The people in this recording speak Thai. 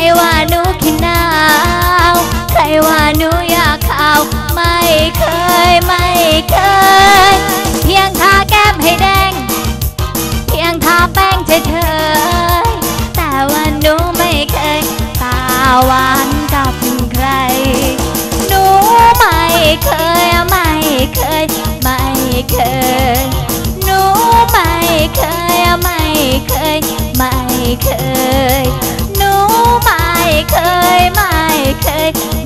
ใครว่าหนูขี้หนาว ใครว่าหนูอยากขาว ไม่เคยไม่เคย เพียงทาแก้มให้แดง เพียงทาแป้งเฉยๆแต่ว่าหนูไม่เคยตาหวานกับใคร หนูไม่เคยไม่เคย ไม่เคย หนูไม่เคย เคย